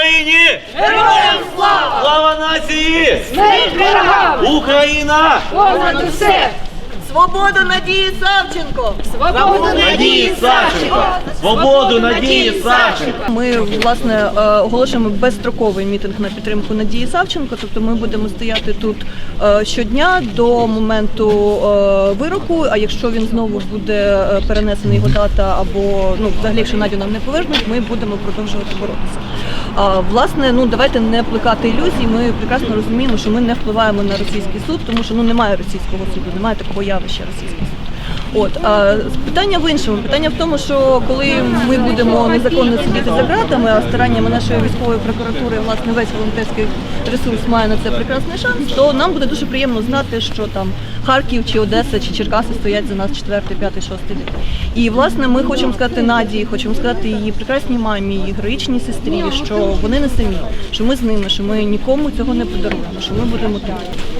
Україні! Героям слава! Слава нації! Смерть ворогам! Україна! Понад усе! Свободу Надії Савченко! Свободу Надії Савченко! Свободу Надії Савченко! Ми власне е, оголошуємо безстроковий мітинг на підтримку Надії Савченко. Тобто ми будемо стояти тут е, щодня до моменту е, вироку. А якщо він знову буде перенесений його дата, або ну взагалі, якщо Надю нам не повернуть, ми будемо продовжувати боротися. А, власне, ну давайте не плекати ілюзій. Ми прекрасно розуміємо, що ми не впливаємо на російський суд, тому що ну немає російського суду, немає такого російський суд. От а питання в іншому. Питання в тому, що коли ми будемо незаконно сидіти за ґратами, а стараннями нашої військової прокуратури, власне, весь волонтерський ресурс має на це прекрасний шанс, то нам буде дуже приємно знати, що там Харків чи Одеса чи Черкаси стоять за нас четвертий, п'ятий, шостий день. І власне ми хочемо сказати Надії, хочемо сказати її прекрасній мамі, її героїчній сестрі, що вони не самі, що ми з ними, що ми нікому цього не подаруємо, що ми будемо тут.